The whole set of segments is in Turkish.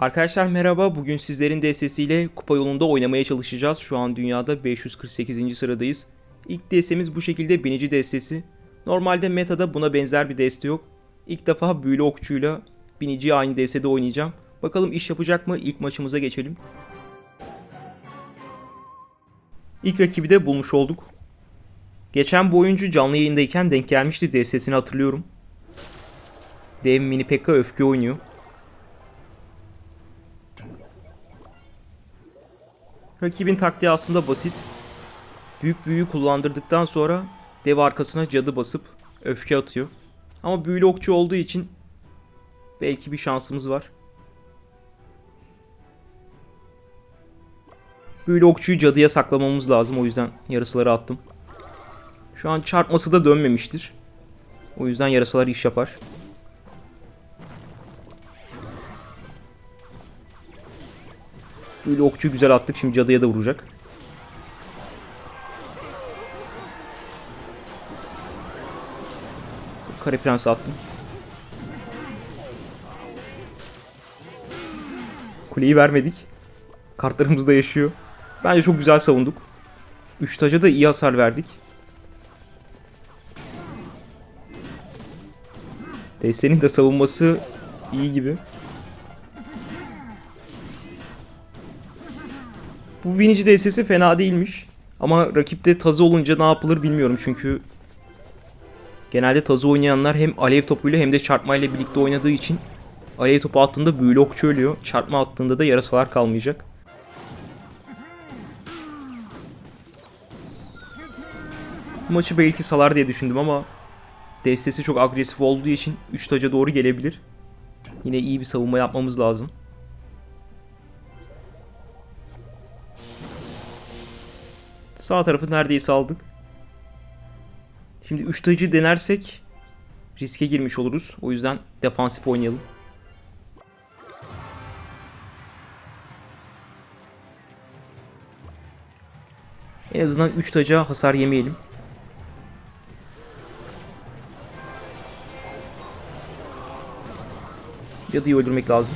Arkadaşlar merhaba. Bugün sizlerin destesiyle kupa yolunda oynamaya çalışacağız. Şu an dünyada 548. sıradayız. İlk destemiz bu şekilde binici destesi. Normalde metada buna benzer bir deste yok. İlk defa büyülü okçuyla binici aynı destede oynayacağım. Bakalım iş yapacak mı? İlk maçımıza geçelim. İlk rakibi de bulmuş olduk. Geçen bu oyuncu canlı yayındayken denk gelmişti destesini hatırlıyorum. Dev mini Pekka öfke oynuyor. Rakibin taktiği aslında basit. Büyük büyüyü kullandırdıktan sonra dev arkasına cadı basıp öfke atıyor. Ama büyülü okçu olduğu için belki bir şansımız var. Büyülü okçuyu cadıya saklamamız lazım. O yüzden yarısıları attım. Şu an çarpması da dönmemiştir. O yüzden yarasalar iş yapar. Böyle okçu güzel attık. Şimdi cadıya da vuracak. Kare prensi attım. Kuleyi vermedik. Kartlarımız da yaşıyor. Bence çok güzel savunduk. Üç taca da iyi hasar verdik. Destenin de savunması iyi gibi. Bu binici DS'si fena değilmiş. Ama rakipte tazı olunca ne yapılır bilmiyorum çünkü genelde tazı oynayanlar hem alev topuyla hem de çarpmayla birlikte oynadığı için alev topu attığında büyülü okçu ölüyor. Çarpma attığında da yarasalar kalmayacak. Bu maçı belki salar diye düşündüm ama destesi çok agresif olduğu için 3 taca doğru gelebilir. Yine iyi bir savunma yapmamız lazım. Sağ tarafı neredeyse aldık. Şimdi 3 tacı denersek riske girmiş oluruz. O yüzden defansif oynayalım. En azından 3 taca hasar yemeyelim. Cadıyı öldürmek lazım.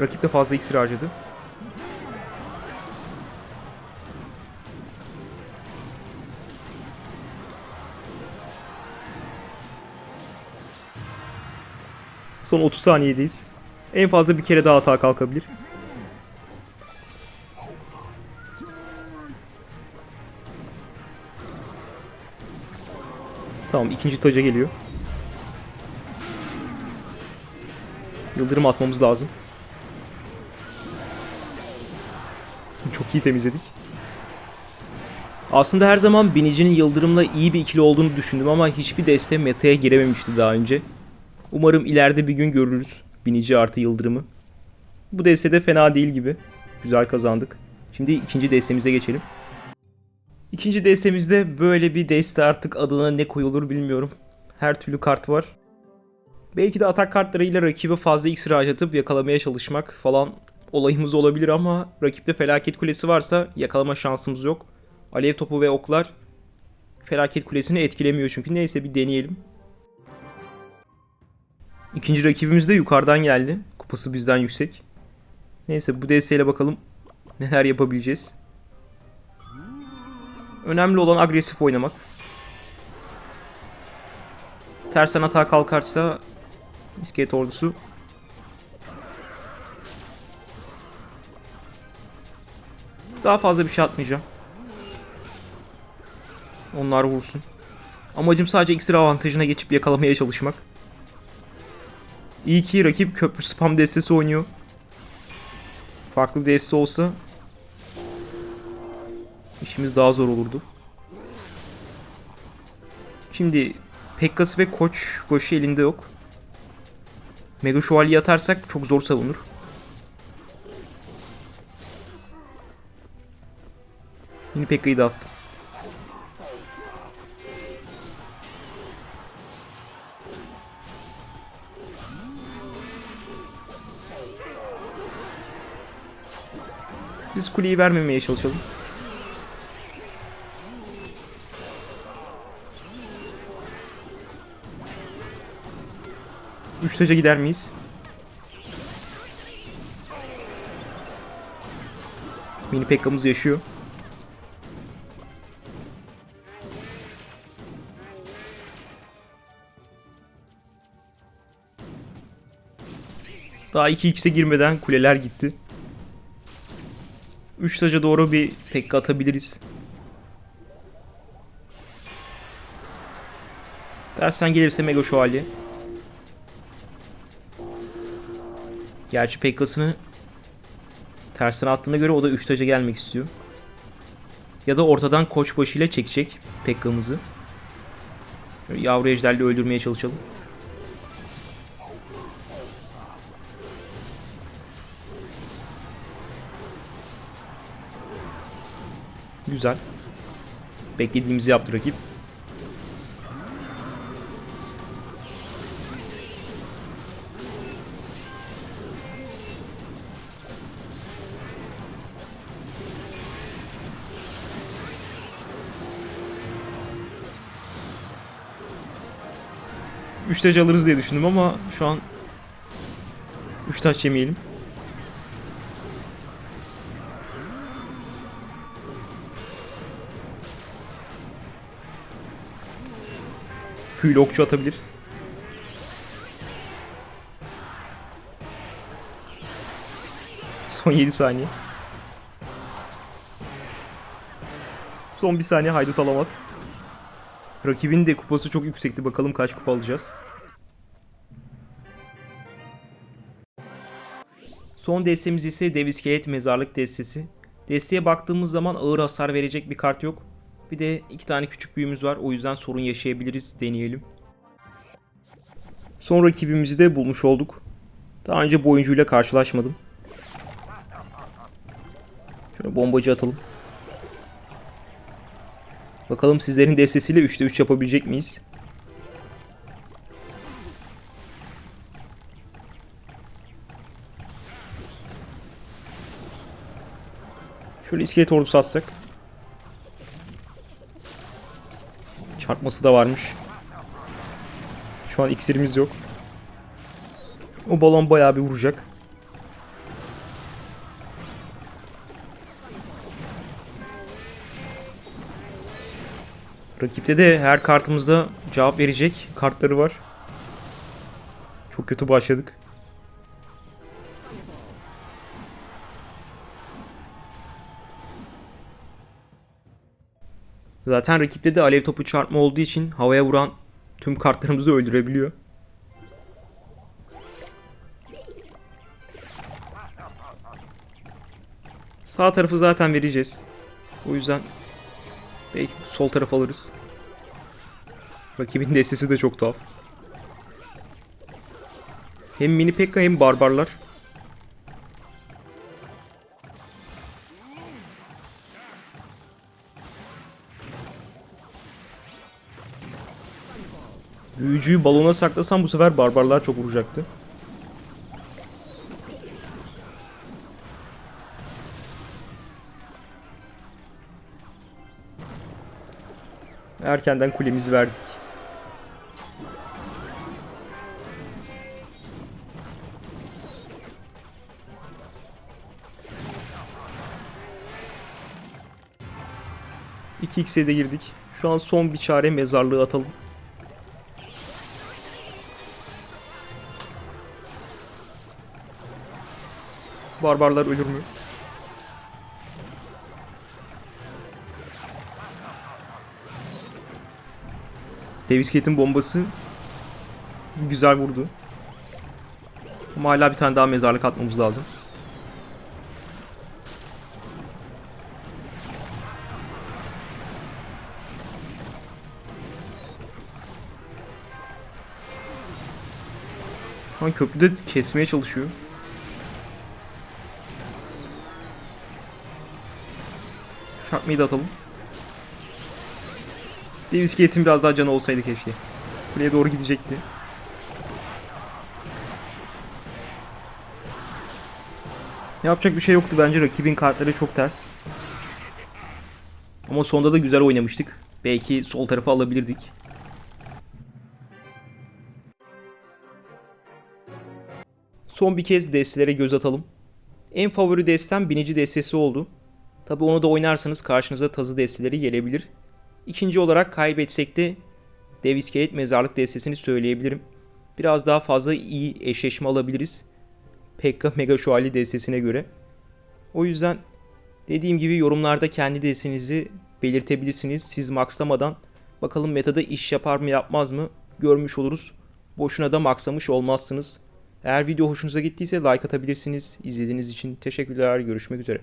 Rakip de fazla iksir harcadı. Son 30 saniyedeyiz. En fazla bir kere daha hata kalkabilir. Tamam ikinci taca geliyor. Yıldırım atmamız lazım. Çok iyi temizledik. Aslında her zaman binicinin yıldırımla iyi bir ikili olduğunu düşündüm ama hiçbir deste meta'ya girememişti daha önce. Umarım ileride bir gün görürüz binici artı yıldırımı. Bu destede fena değil gibi. Güzel kazandık. Şimdi ikinci destemize geçelim. İkinci destemizde böyle bir deste artık adına ne koyulur bilmiyorum. Her türlü kart var. Belki de atak kartlarıyla rakibi fazla iksir harcatıp yakalamaya çalışmak falan olayımız olabilir ama rakipte felaket kulesi varsa yakalama şansımız yok. Alev topu ve oklar felaket kulesini etkilemiyor çünkü. Neyse bir deneyelim. İkinci rakibimiz de yukarıdan geldi. Kupası bizden yüksek. Neyse bu desteğiyle bakalım neler yapabileceğiz. Önemli olan agresif oynamak. Tersen hata kalkarsa iskelet ordusu daha fazla bir şey atmayacağım. Onlar vursun. Amacım sadece iksir avantajına geçip yakalamaya çalışmak. İyi ki rakip köprü spam destesi oynuyor. Farklı bir deste olsa işimiz daha zor olurdu. Şimdi Pekkas ve Koç Goşi elinde yok. Mega Şövalye atarsak çok zor savunur. Yine Pekka'yı da attım. Biz kuleyi vermemeye çalışalım. Üç taca gider miyiz? Mini Pekka'mız yaşıyor. Daha 2x'e girmeden kuleler gitti. 3 taca doğru bir Pekka atabiliriz. Dersen gelirse Mega Şövalye. Gerçi Pekka'sını tersine attığına göre o da 3 taca gelmek istiyor. Ya da ortadan koçbaşı ile çekecek Pekka'mızı. Yavru ejderle öldürmeye çalışalım. Güzel. Beklediğimizi yaptı rakip. Üç taç alırız diye düşündüm ama şu an üç taç yemeyelim. Hüyle okçu atabilir. Son 7 saniye. Son bir saniye haydut alamaz. Rakibin de kupası çok yüksekti. Bakalım kaç kupa alacağız. Son destemiz ise Dev İskelet Mezarlık destesi. Desteye baktığımız zaman ağır hasar verecek bir kart yok. Bir de iki tane küçük büyümüz var. O yüzden sorun yaşayabiliriz. Deneyelim. Son rakibimizi de bulmuş olduk. Daha önce bu oyuncuyla karşılaşmadım. Şöyle bombacı atalım. Bakalım sizlerin destesiyle 3'te 3 yapabilecek miyiz? Şöyle iskelet ordusu atsak. Çarpması da varmış. Şu an iksirimiz yok. O balon bayağı bir vuracak. Rakipte de her kartımızda cevap verecek kartları var. Çok kötü başladık. Zaten rakipte de alev topu çarpma olduğu için havaya vuran tüm kartlarımızı öldürebiliyor. Sağ tarafı zaten vereceğiz. O yüzden belki sol taraf alırız. Rakibin destesi de çok tuhaf. Hem mini pekka hem barbarlar. Büyücüyü balona saklasam bu sefer barbarlar çok vuracaktı. Erkenden kulemizi verdik. İki x'e de girdik. Şu an son bir çare mezarlığı atalım. Barbarlar ölür mü? Davis bombası güzel vurdu. Ama hala bir tane daha mezarlık atmamız lazım. An köprüde kesmeye çalışıyor. Çarpmayı da atalım. Davis Gate'in biraz daha canı olsaydı keşke. Kuleye doğru gidecekti. Yapacak bir şey yoktu bence. Rakibin kartları çok ters. Ama sonda da güzel oynamıştık. Belki sol tarafa alabilirdik. Son bir kez destelere göz atalım. En favori destem binici destesi oldu. Tabi onu da oynarsanız karşınıza tazı desteleri gelebilir. İkinci olarak kaybetsek de dev iskelet mezarlık destesini söyleyebilirim. Biraz daha fazla iyi eşleşme alabiliriz. Pekka Mega Şövalye destesine göre. O yüzden dediğim gibi yorumlarda kendi destenizi belirtebilirsiniz. Siz maxlamadan bakalım metada iş yapar mı yapmaz mı görmüş oluruz. Boşuna da maxlamış olmazsınız. Eğer video hoşunuza gittiyse like atabilirsiniz. İzlediğiniz için teşekkürler. Görüşmek üzere.